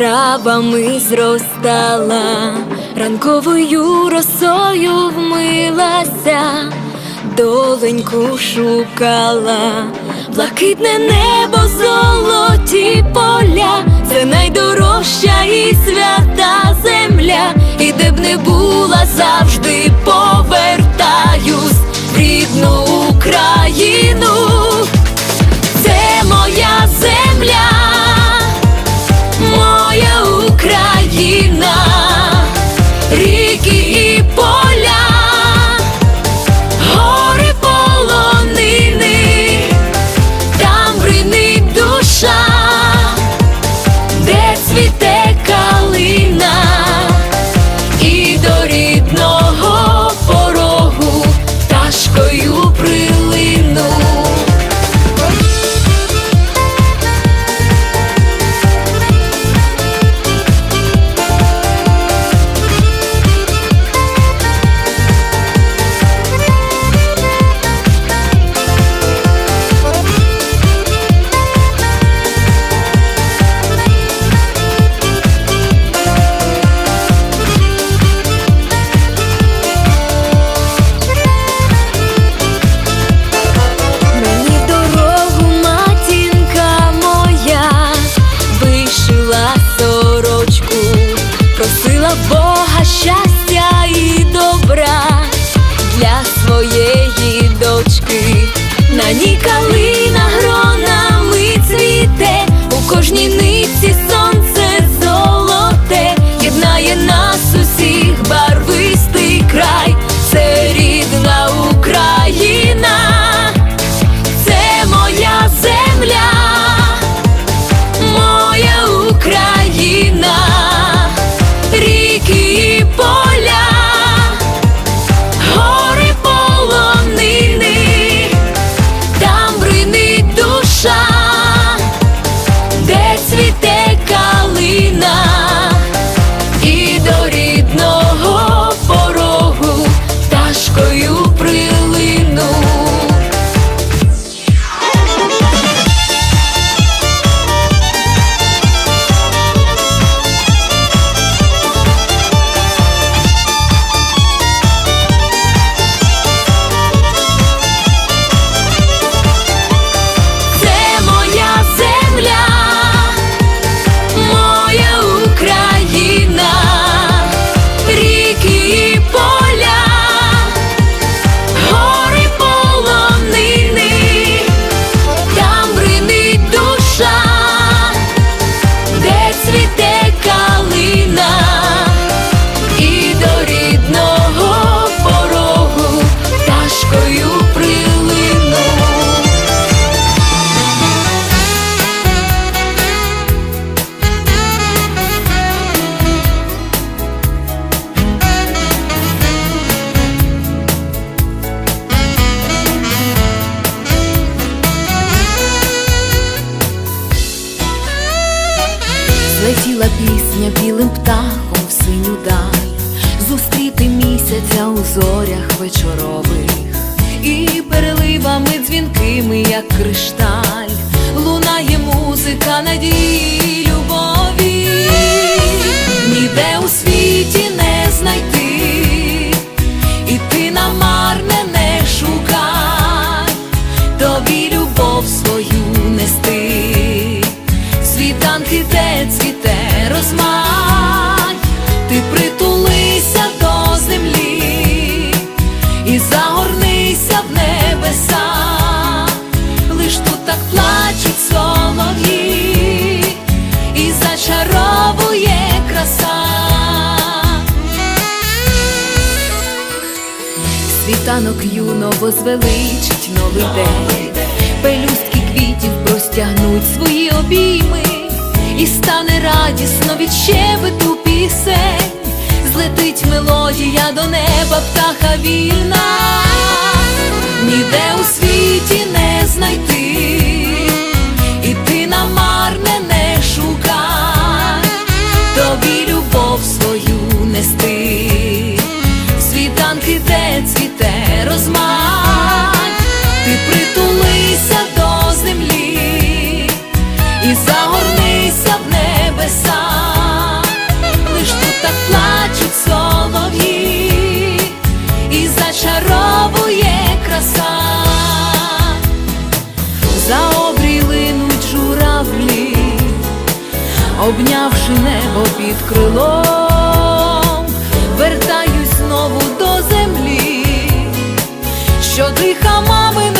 травами зростала, ранковою росою вмилася, доленьку шукала, блакитне небо, золоті поля, це найдорожче. моєї дочки, на ній калина Білим птахом в синю даль, зустріти місяця у зорях вечорових, і переливами дзвінкими, як кришталь. Світанок юного звеличить новий день, пелюстки квітів простягнуть свої обійми, і стане радісно від щебету пісень, злетить мелодія до неба, птаха вільна, ніде у світі не знайти, і ти намарне. Обнявши небо під крилом, вертаюсь знову до землі, що диха мамине